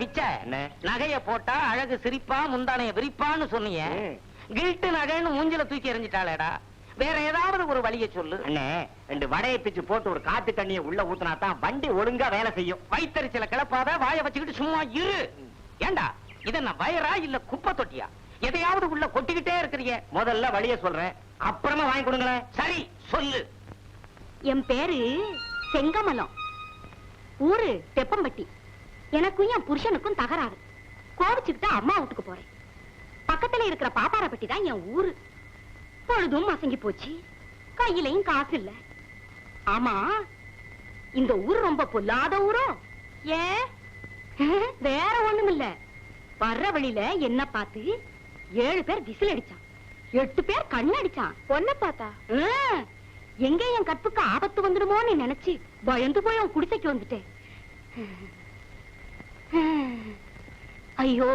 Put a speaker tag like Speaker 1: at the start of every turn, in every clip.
Speaker 1: பிச்சை? நகைய போட்டா அழகு சிரிப்பா முந்தானைய விரிப்பான்னு சொன்னீங்க. கில்ட்டு நகைன்னு மூஞ்சில தூக்கி எறிஞ்சிட்டாளேடா. வேற ஏதாவது ஒரு வழியை சொல்லு.
Speaker 2: அண்ணே ரெண்டு வடையை பிச்சு போட்டு ஒரு காத்து தண்ணியை உள்ள ஊத்துனா தான் வண்டி ஒழுங்கா வேலை செய்யும்.
Speaker 1: வயித்தறிச்சல கிளப்பாத வாய வச்சுக்கிட்டு சும்மா இரு. ஏண்டா இத நான் வயரா இல்ல குப்பை தொட்டியா? எதையாவது உள்ள கொட்டிக்கிட்டே இருக்கிறீங்க
Speaker 2: முதல்ல வழிய சொல்றேன். அப்புறமா வாங்கி கொடுங்களேன்.
Speaker 1: சரி சொல்லு.
Speaker 3: என் பேரு செங்கமலம். ஊரு தெப்பம்பட்டி. எனக்கும் என் புருஷனுக்கும் தகராறு. கோவிச்சுக்கிட்டு அம்மா வீட்டுக்கு போறேன். பக்கத்துல இருக்கிற பாப்பாரப்பட்டி தான் என் ஊரு. பொழுதும் மசங்கி போச்சு. கையிலையும் காசு இல்ல. ஆமா இந்த ஊர் ரொம்ப பொல்லாத ஊரோ? ஏன் வேற ஒண்ணும் இல்ல. வர்ற வழியில என்ன பார்த்து ஏழு பேர் விசில் அடிச்சான். எட்டு பேர் கண்ணடிச்சான் பொண்ண பார்த்தா? எங்க என் கற்புக்கு ஆபத்து வந்துடுமோன்னு நினைச்சு பயந்து போய் அவன் குடிசைக்கு வந்துட்டேன். ஐயோ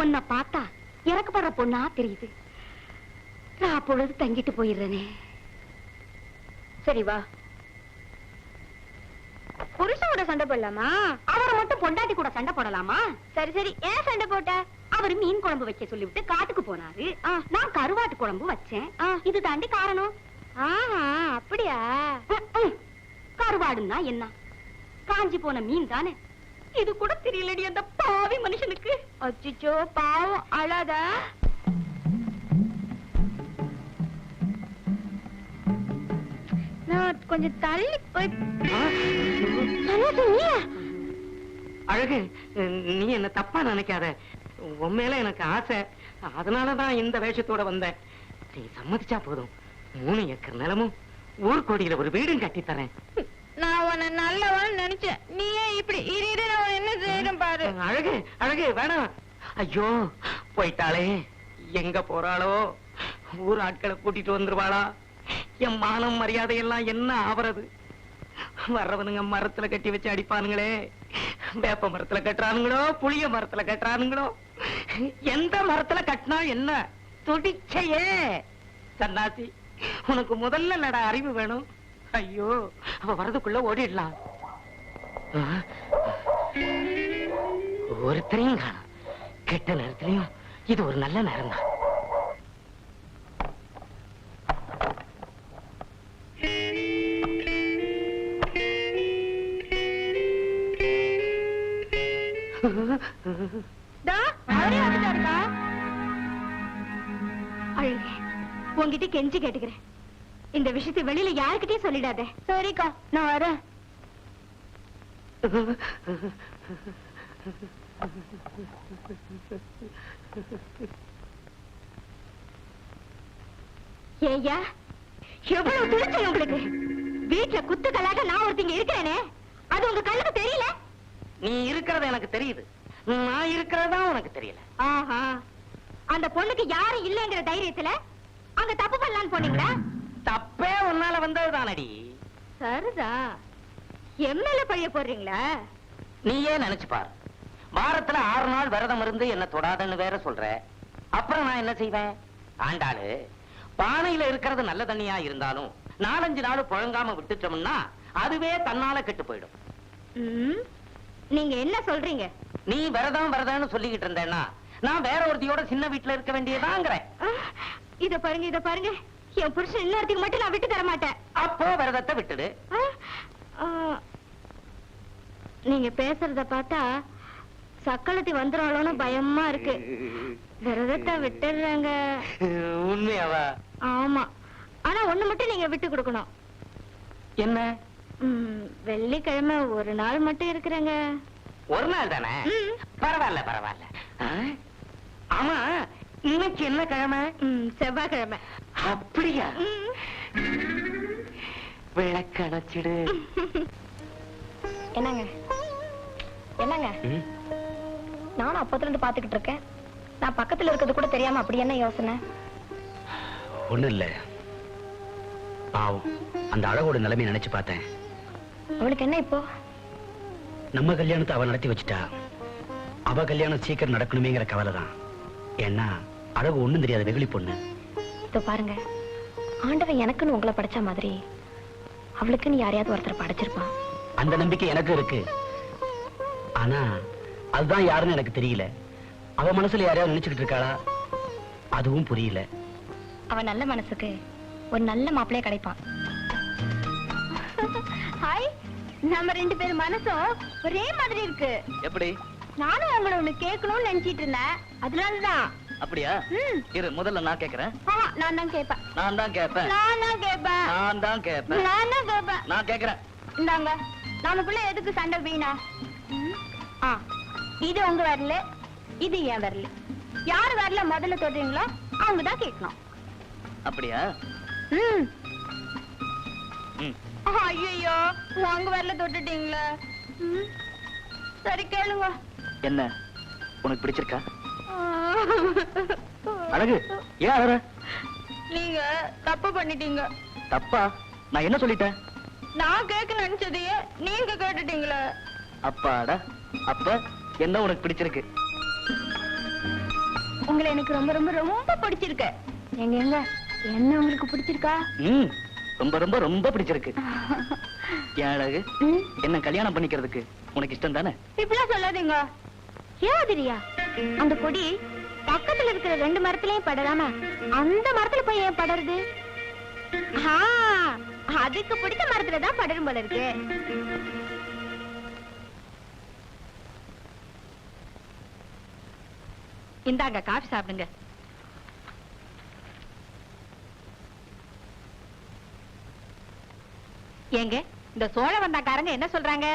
Speaker 3: உன்னை பார்த்தா இறக்கப்படுற பொண்ணா தெரியுது. நான் பொழுது தங்கிட்டு போயிடுறேனே. சரி வா. புருஷனோட சண்டை போடலாமா? அவரை மட்டும் பொண்டாட்டி கூட சண்டை போடலாமா? சரி சரி. ஏன் சண்டை போட்ட? அவர் மீன் குழம்பு வைக்க சொல்லிவிட்டு காட்டுக்கு போனாரு. நான் கருவாட்டு குழம்பு வச்சேன். இது தாண்டி காரணம்? அப்படியா? கருவாடுன்னா என்ன? காஞ்சி போன மீன் தானே. இது கூட தெரியலடி அந்த பாவி மனுஷனுக்கு. அச்சிச்சோ பாவம் அழாத. நான் கொஞ்சம் தள்ளி போய்
Speaker 1: அழகு நீ என்ன தப்பா நினைக்காத. உன் மேல எனக்கு ஆசை. அதனாலதான் இந்த வேஷத்தோட வந்தேன். நீ சம்மதிச்சா போதும். மூணு ஏக்கர் நிலமும் ஊர்கோடியில ஒரு வீடும் கட்டி தரேன்.
Speaker 3: நான் உன்னை நல்லவன் நினைச்சேன். நீ ஏன் இப்படி இரு நான் என்ன செய்யணும் பாரு.
Speaker 1: அழகு அழகு வேணாம். ஐயோ போயிட்டாளே. எங்க போறாளோ? ஊர் ஆட்களை கூட்டிட்டு வந்துருவாளா? என் மானம் மரியாதை எல்லாம் என்ன ஆவறது? வர்றவனுங்க மரத்துல கட்டி வச்சு அடிப்பானுங்களே. வேப்ப மரத்துல கட்டுறானுங்களோ? புளிய மரத்துல கட்டுறானுங்களோ? எந்த மரத்துல கட்டினா என்ன? துடிச்சையே. சன்னாசி உனக்கு முதல்ல நட அறிவு வேணும்? ஐயோ அவ வரதுக்குள்ள ஓடிடலாம். ஒருத்தரையும் காணும். கெட்ட நேரத்திலையும் இது ஒரு நல்ல நேரம் தான்
Speaker 3: டா, உன்கிட்ட கெஞ்சி கேட்டுக்கிறேன். இந்த விஷயத்தை வெளியில யாருக்கிட்டயும் சொல்லிடாத. சரிக்கா நான் வரேன். ஏய்யா எவ்வளவு துணிச்சல் உங்களுக்கு? வீட்டுல குத்துக்களாக நான் ஒருத்தங்க இருக்கிறேனே அது உங்க கண்ணுக்கு தெரியல?
Speaker 1: நீ இருக்கிறது எனக்கு தெரியுது. நான் இருக்கிறதா உனக்கு தெரியல.
Speaker 3: ஆஹா அந்த பொண்ணுக்கு யாரும் இல்லைங்கிற தைரியத்துல அங்க தப்பு பண்ணலான்னு போனீங்களா?
Speaker 1: தப்பே உன்னால வந்ததுதானடி.
Speaker 3: சரிதா எம்எல்ஏ பழிய போடுறீங்களா?
Speaker 1: நீயே நினைச்சு பாரு. வாரத்துல ஆறு நாள் விரதம் இருந்து என்ன தொடாதன்னு வேற சொல்ற. அப்புறம் நான் என்ன செய்வேன்? ஆண்டாளு பானையில இருக்கிறது நல்ல தண்ணியா இருந்தாலும் நாலஞ்சு நாள் புழங்காம விட்டுட்டோம்னா அதுவே தன்னால கெட்டு போயிடும்.
Speaker 3: நீங்க என்ன சொல்றீங்க?
Speaker 1: நீ விரதம் விரதம்னு சொல்லிக்கிட்டு இருந்தேன்னா நான் வேற ஒருத்தியோட சின்ன வீட்டுல இருக்க வேண்டியதாங்கிறேன்.
Speaker 3: இத பாருங்க இத பாருங்க. என் புருஷன் இன்னொருத்துக்கு மட்டும் நான் விட்டு தர மாட்டேன்
Speaker 1: அப்போ விரதத்தை விட்டுடு.
Speaker 3: நீங்க பேசுறத பார்த்தா சக்களத்தி வந்துடும்னு பயமா இருக்கு. விரதத்தை விட்டுடுறாங்க.
Speaker 1: உண்மையாவா?
Speaker 3: ஆமா. ஆனா ஒண்ணு மட்டும் நீங்க விட்டு கொடுக்கணும்.
Speaker 1: என்ன?
Speaker 3: வெள்ளிக்கிழமை ஒரு நாள் மட்டும் இருக்கிறேங்க.
Speaker 1: ஒரு நாள் தானே. பரவாயில்ல பரவாயில்ல? ஆமா இன்னைக்கு என்ன கிழமை?
Speaker 3: செவ்வாய்க்கிழமை.
Speaker 1: அப்படியா. விளக்கணைச்சிடு.
Speaker 3: என்னங்க? என்னங்க? நானும் அப்பத்துல இருந்து பாத்துக்கிட்டு இருக்கேன். நான் பக்கத்துல இருக்கிறது கூட தெரியாம அப்படி என்ன யோசனை?
Speaker 4: ஒண்ணும் இல்ல. பாவம். அந்த அழகோட நிலைமை நினைச்சு பார்த்தேன்.
Speaker 3: அவளுக்கு என்ன இப்போ?
Speaker 4: நம்ம கல்யாணத்தை அவ நடத்தி வச்சுட்டா. அவ கல்யாணம் சீக்கிரம் நடக்கணுமேங்கிற கவலை தான் ஏன்னா அழகு ஒண்ணும் தெரியாத வெகுளி பொண்ணு.
Speaker 3: இதோ பாருங்க. ஆண்டவன் எனக்குன்னு உங்களை படைச்ச மாதிரி அவளுக்குன்னு யாரையாவது ஒருத்தர் படைச்சிருப்பான்.
Speaker 4: அந்த நம்பிக்கை எனக்கு இருக்கு. ஆனா அதுதான் யாருன்னு எனக்கு தெரியல. அவ மனசுல யாரையாவது நினைச்சுக்கிட்டு இருக்காளா? அதுவும் புரியல.
Speaker 5: அவன் நல்ல மனசுக்கு ஒரு நல்ல மாப்பிள்ளைய கிடைப்பான். ஹாய் நம்ம ரெண்டு பேரும் மனசும் ஒரே மாதிரி இருக்கு.
Speaker 6: எப்படி?
Speaker 5: நானும் உங்களை ஒண்ணு கேட்கணும்னு நினைச்சிட்டு இருந்தேன். அதனாலதான்.
Speaker 6: அப்படியா. இரு முதல்ல நான் கேக்குறேன்.
Speaker 5: நான் தான் கேட்பேன்.
Speaker 6: நான் தான் கேட்பேன்.
Speaker 5: நான் தான் கேட்பேன்.
Speaker 6: நான் தான் கேட்பேன்.
Speaker 5: நான் தான் கேட்பேன்.
Speaker 6: நான் கேக்குறேன்.
Speaker 5: இந்தாங்க. நமக்குள்ள எதுக்கு சண்டை வீணா? இது உங்க வரல இது என் வரல. யார் வரல முதல்ல தொடுறீங்களோ அவங்க தான் கேட்கணும்.
Speaker 6: அப்படியா?
Speaker 5: ம். ஐயோ உங்க வரல தொட்டுட்டீங்களே. சரி கேளுங்க.
Speaker 6: என்ன? உனக்கு பிடிச்சிருக்கா? அழகு ஏன் அழற?
Speaker 5: நீங்க தப்பு பண்ணிட்டீங்க.
Speaker 6: தப்பா? நான் என்ன சொல்லிட்டேன்?
Speaker 5: நான் கேட்க நினைச்சதையே நீங்க கேட்டுட்டீங்களே.
Speaker 6: அப்பாடா அப்ப என்ன உனக்கு பிடிச்சிருக்கு?
Speaker 5: உங்களை எனக்கு ரொம்ப ரொம்ப ரொம்ப பிடிச்சிருக்கு. எங்க எங்க என்ன உங்களுக்கு பிடிச்சிருக்கா?
Speaker 6: ம் ரொம்ப ரொம்ப ரொம்ப பிடிச்சிருக்கு. ஏன் அழகு? என்ன கல்யாணம் பண்ணிக்கிறதுக்கு உனக்கு இஷ்டம் தானே
Speaker 5: இப்படிலாம் சொல்லாதீங்க. ஏதிரியா அந்த கொடி பக்கத்துல இருக்கிற ரெண்டு மரத்துலயும் படலாம? அந்த மரத்துல போய் ஏன் படருது அதுக்கு பிடிச்ச மரத்துல தான் படரும் போல இருக்கு.
Speaker 7: இந்தாங்க காஃபி சாப்பிடுங்க. ஏங்க இந்த சோழ வந்தாக்காரங்க என்ன சொல்றாங்க?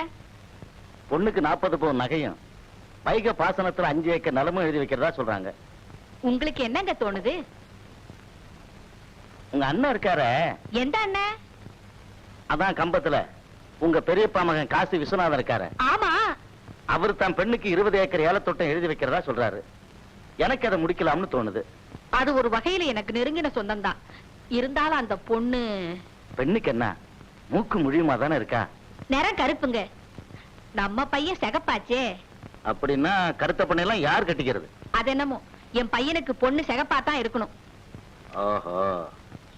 Speaker 8: பொண்ணுக்கு நாற்பது பவுன் நகையும் வைக பாசனத்துல அஞ்சு ஏக்கர் நிலமும் எழுதி வைக்கிறதா சொல்றாங்க.
Speaker 7: உங்களுக்கு என்னங்க தோணுது?
Speaker 8: உங்க அண்ணன் இருக்காரே.
Speaker 7: எந்த அண்ணன்?
Speaker 8: அதான் கம்பத்துல. உங்க பெரியப்பா மகன் காசி விஸ்வநாதன் இருக்காரு.
Speaker 7: ஆமா.
Speaker 8: அவர் தான் பெண்ணுக்கு இருபது ஏக்கர் ஏலத்தோட்டம் எழுதி வைக்கிறதா சொல்றாரு. எனக்கு அதை முடிக்கலாம்னு தோணுது.
Speaker 7: அது ஒரு வகையில எனக்கு நெருங்கின சொந்தம் தான் இருந்தாலும் அந்த பொண்ணு
Speaker 8: பெண்ணுக்கு என்ன? மூக்கு முழியுமா தானே இருக்கா?
Speaker 7: நிறம் கருப்புங்க. நம்ம பையன் சிகப்பாச்சே.
Speaker 8: அப்படின்னா கருத்த பண்ணையெல்லாம் யார் கட்டிக்கிறது?
Speaker 7: அது என்னமோ என் பையனுக்கு பொண்ணு சிகப்பா தான் இருக்கணும்.
Speaker 8: ஓஹோ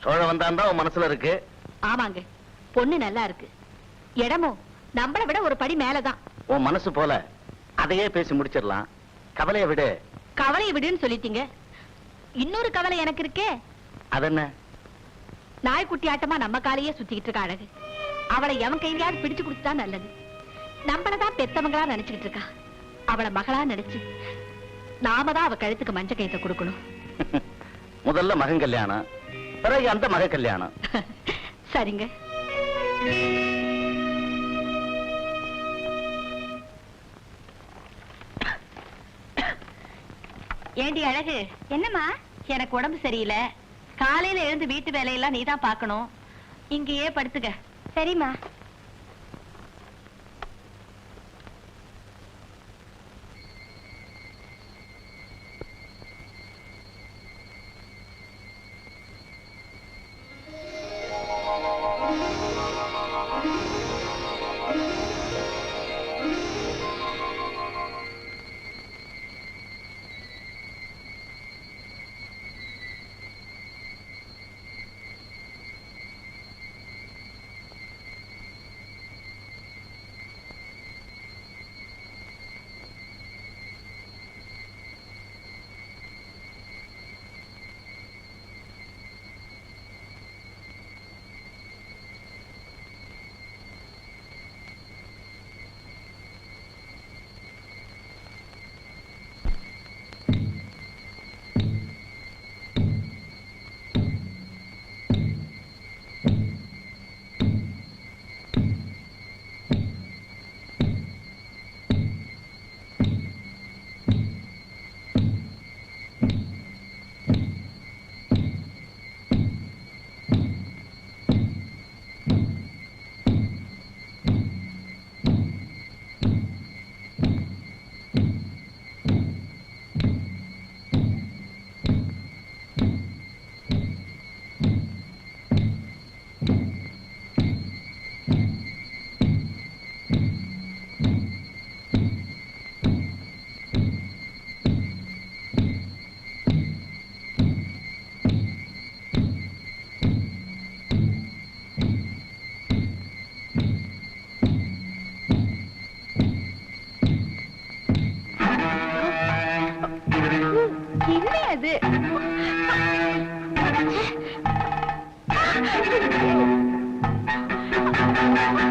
Speaker 8: சோழ வந்தாண்டா உன் மனசுல இருக்கு?
Speaker 7: ஆமாங்க பொண்ணு நல்லா இருக்கு. இடமும் நம்மளை விட ஒரு படி மேலதான்.
Speaker 8: உன் மனசு போல அதையே பேசி முடிச்சிடலாம். கவலையை விடு.
Speaker 7: கவலையை விடுன்னு சொல்லிட்டீங்க. இன்னொரு கவலை எனக்கு இருக்கே.
Speaker 8: அதென்ன?
Speaker 7: நாய்க்குட்டி ஆட்டமா நம்ம காலையே சுத்திக்கிட்டு இருக்கா அழகு. அவளை எவன் கையிலயாவது பிடிச்சு கொடுத்தா நல்லது. நம்மளதான் பெத்தவங்களா நினைச்சுக்கிட்டு இருக்கா. அவளை மகளா நினைச்சு நாம தான் அவ கழுத்துக்கு மஞ்ச கைத்த கொடுக்கணும்.
Speaker 8: முதல்ல மகன் கல்யாணம் பிறகு அந்த மக கல்யாணம்.
Speaker 7: சரிங்க. ஏண்டி அழகு?
Speaker 5: என்னம்மா?
Speaker 7: எனக்கு உடம்பு சரியில்லை. காலையில எழுந்து வீட்டு வேலையெல்லாம் நீதான் பார்க்கணும். இங்கேயே படுத்துக்க.
Speaker 5: சரிம்மா.
Speaker 9: என்ன Thank
Speaker 10: you.